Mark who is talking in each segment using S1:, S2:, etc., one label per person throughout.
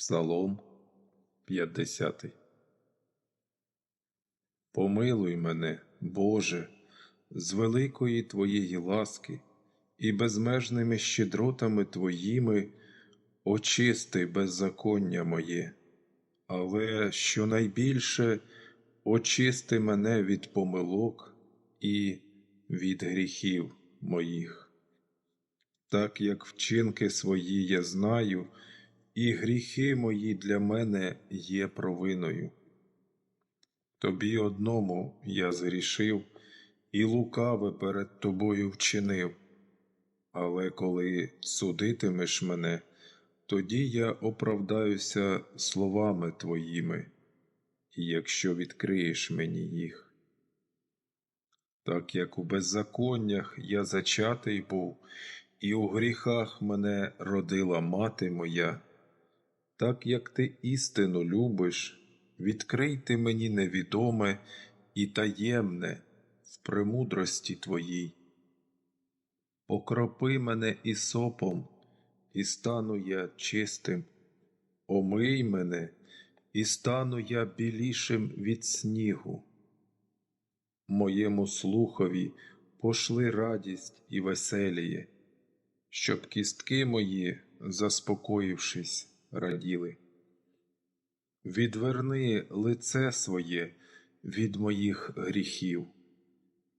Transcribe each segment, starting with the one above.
S1: Псалом 50 Помилуй мене, Боже, з великої Твоєї ласки і безмежними щедротами Твоїми очисти беззаконня моє, але щонайбільше очисти мене від помилок і від гріхів моїх. Так як вчинки свої я знаю, і гріхи мої для мене є провиною. Тобі одному я згрішив і лукаве перед тобою вчинив, але коли судитимеш мене, тоді я оправдаюся словами твоїми, якщо відкриєш мені їх. Так як у беззаконнях я зачатий був, і у гріхах мене родила мати моя, так як ти істину любиш, відкрий ти мені невідоме і таємне в премудрості твоїй. Покропи мене ісопом, і стану я чистим, омий мене, і стану я білішим від снігу. Моєму слухові пошли радість і веселіє, щоб кістки мої, заспокоївшись, раділи. Відверни лице своє від моїх гріхів,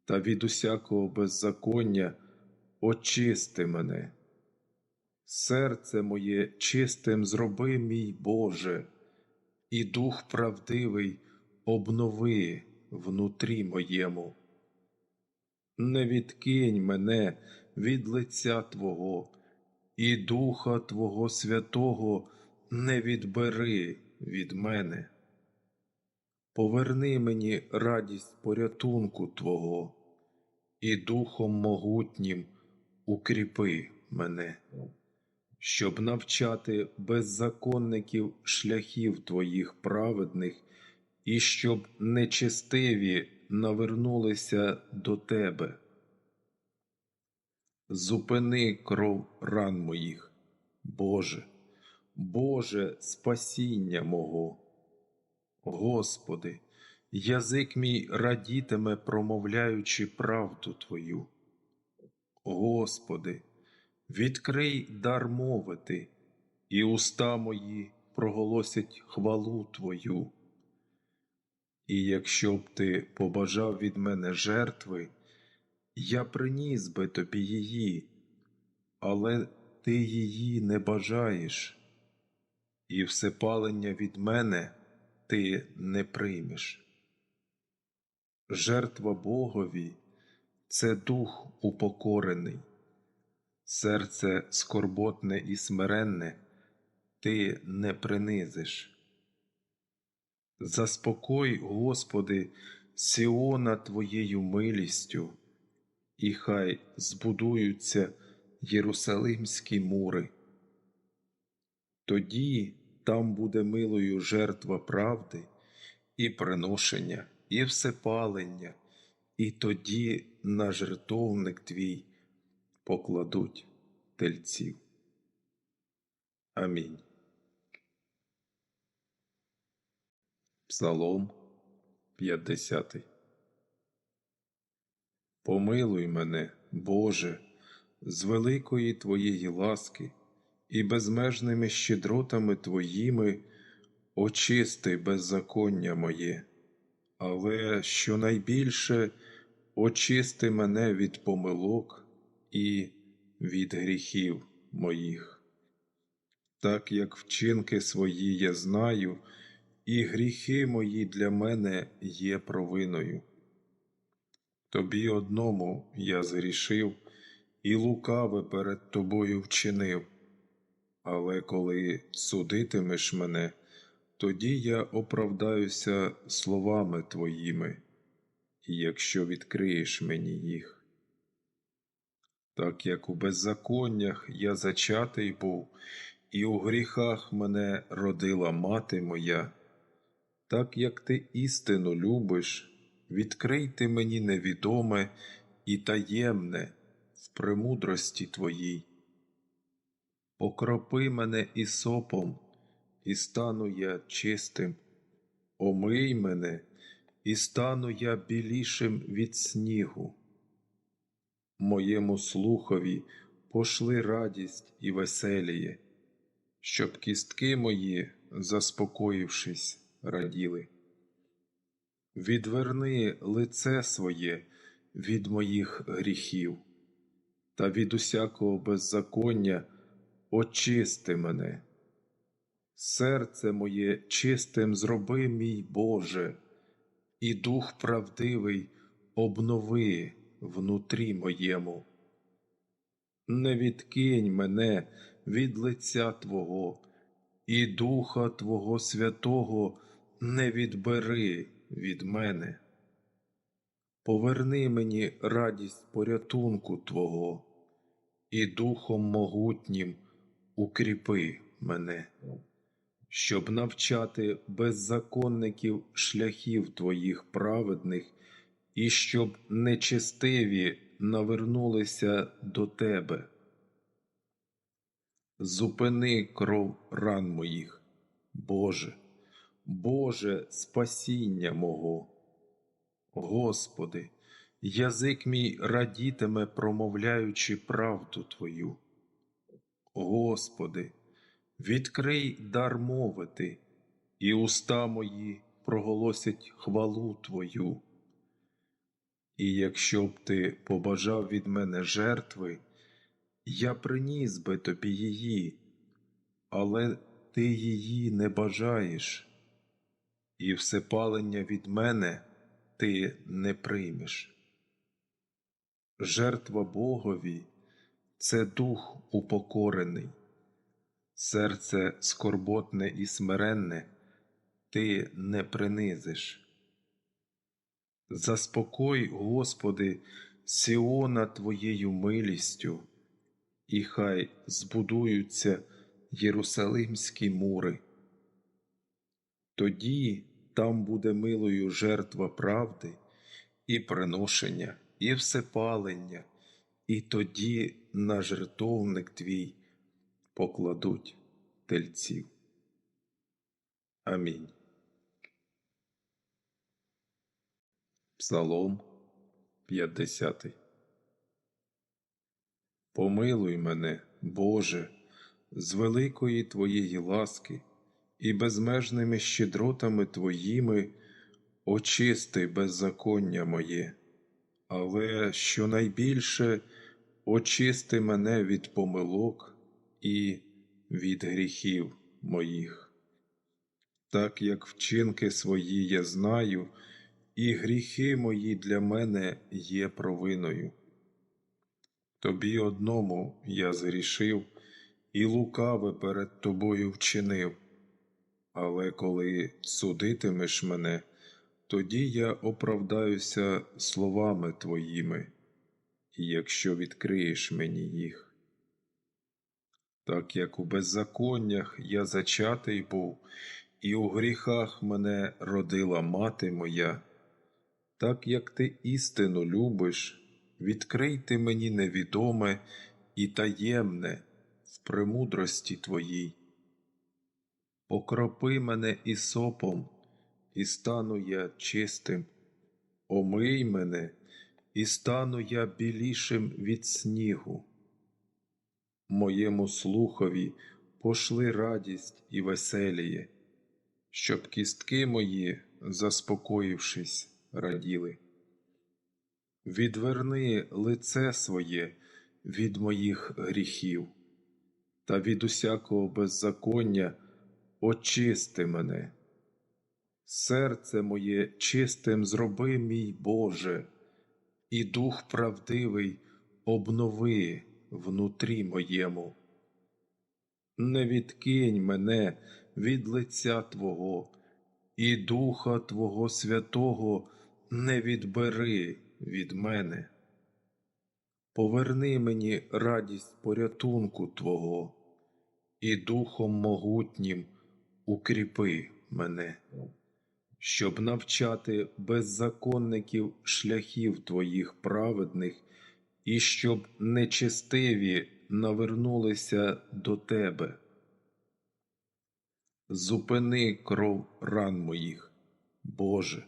S1: та від усякого беззаконня очисти мене. Серце моє чистим зроби, мій Боже, і дух правдивий обнови внутрі моєму. Не відкинь мене від лиця Твого, і Духа Твого Святого не відбери від мене. Поверни мені радість порятунку Твого, і Духом могутнім укріпи мене, щоб навчати беззаконників шляхів Твоїх праведних, і щоб нечестиві навернулися до Тебе. Зупини кров ран моїх, Боже, Боже спасіння мого. Господи, язик мій радітиме, промовляючи правду Твою. Господи, відкрий дар мовити, і уста мої проголосять хвалу Твою. І якщо б ти побажав від мене жертви, я приніс би тобі її, але ти її не бажаєш, і всепалення від мене ти не приймеш. Жертва Богові це дух упокорений, серце скорботне і смиренне ти не принизиш. Заспокой, Господи, Сіона Твоєю милістю, і хай збудуються Єрусалимські мури. Тоді там буде милою жертва правди і приношення, і всепалення, і тоді на жертовник твій покладуть тельців. Амінь. Псалом 50 Помилуй мене, Боже, з великої Твоєї ласки і безмежними щедротами Твоїми очисти беззаконня моє, але щонайбільше очисти мене від помилок і від гріхів моїх. Так як вчинки свої я знаю, і гріхи мої для мене є провиною. Тобі одному я згрішив і лукаве перед тобою вчинив, але коли судитимеш мене, тоді я оправдаюся словами твоїми, якщо відкриєш мені їх. Так як у беззаконнях я зачатий був, і у гріхах мене родила мати моя, так як ти істину любиш, відкрий ти мені невідоме і таємне в премудрості твоїй. Покропи мене ісопом, і стану я чистим. Омий мене, і стану я білішим від снігу. Моєму слухові пошли радість і веселіє, щоб кістки мої, заспокоївшись, раділи. Відверни лице своє від моїх гріхів, та від усякого беззаконня очисти мене. Серце моє чистим зроби, мій Боже, і дух правдивий обнови внутрі моєму. Не відкинь мене від лиця Твого, і Духа Твого Святого не відбери від мене. Поверни мені радість порятунку Твого, і Духом могутнім укріпи мене, щоб навчати беззаконників шляхів Твоїх праведних, і щоб нечестиві навернулися до Тебе. Зупини кров ран моїх, Боже, Боже, спасіння мого. Господи, язик мій радітиме, промовляючи правду Твою. Господи, відкрий дар мовити, і уста мої проголосять хвалу Твою. І якщо б ти побажав від мене жертви, я приніс би тобі її, але ти її не бажаєш, і всепалення від мене ти не приймеш. Жертва Богові це дух упокорений, серце скорботне і смиренне ти не принизиш. Заспокой, Господи, Сіона Твоєю милістю, і хай збудуються Єрусалимські мури. Тоді там буде милою жертва правди і приношення, і всепалення, і тоді на жертовник твій покладуть тельців. Амінь. Псалом 50 Помилуй мене, Боже, з великої Твоєї ласки і безмежними щедротами Твоїми очисти беззаконня моє, але щонайбільше очисти мене від помилок і від гріхів моїх. Так як вчинки свої я знаю, і гріхи мої для мене є провиною. Тобі одному я згрішив і лукаве перед тобою вчинив, але коли судитимеш мене, тоді я оправдаюся словами твоїми, якщо відкриєш мені їх. Так як у беззаконнях я зачатий був, і у гріхах мене родила мати моя, так як ти істину любиш, відкрий ти мені невідоме і таємне в премудрості твоїй. Покропи мене ісопом, і стану я чистим, омий мене, і стану я білішим від снігу. Моєму слухові пошли радість і веселіє, щоб кістки мої, заспокоївшись, раділи. Відверни лице своє від моїх гріхів, та від усякого беззаконня очисти мене. Серце моє чистим зроби, мій Боже, і дух правдивий обнови внутрі моєму. Не відкинь мене від лиця Твого, і Духа Твого Святого не відбери від мене. Поверни мені радість порятунку Твого, і Духом могутнім укріпи мене, щоб навчати беззаконників шляхів Твоїх праведних, і щоб нечестиві навернулися до Тебе. зупини кров ран моїх, Боже,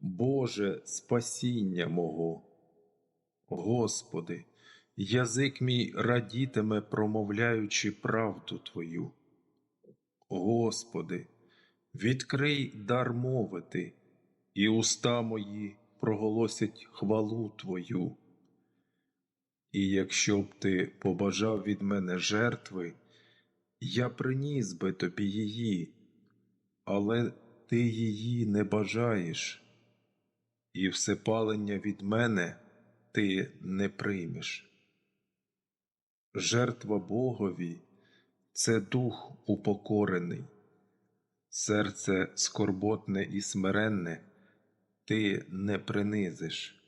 S1: Боже, спасіння мого. Господи, язик мій радітиме, промовляючи правду Твою. Господи, відкрий дар мовити, і уста мої проголосять хвалу Твою. І якщо б ти побажав від мене жертви, я приніс би тобі її, але ти її не бажаєш, і всепалення від мене ти не приймеш. Жертва Богові це дух упокорений, серце скорботне і смиренне ти не принизиш.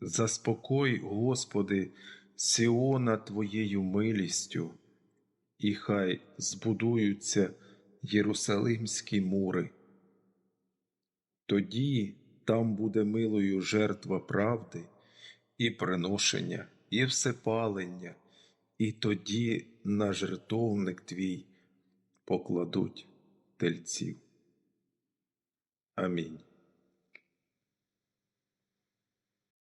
S1: Заспокой, Господи, Сіона Твоєю милістю, і хай збудуються Єрусалимські мури. Тоді там буде милою жертва правди і приношення, і всепалення, і тоді на жертовник твій покладуть тельців. Амінь.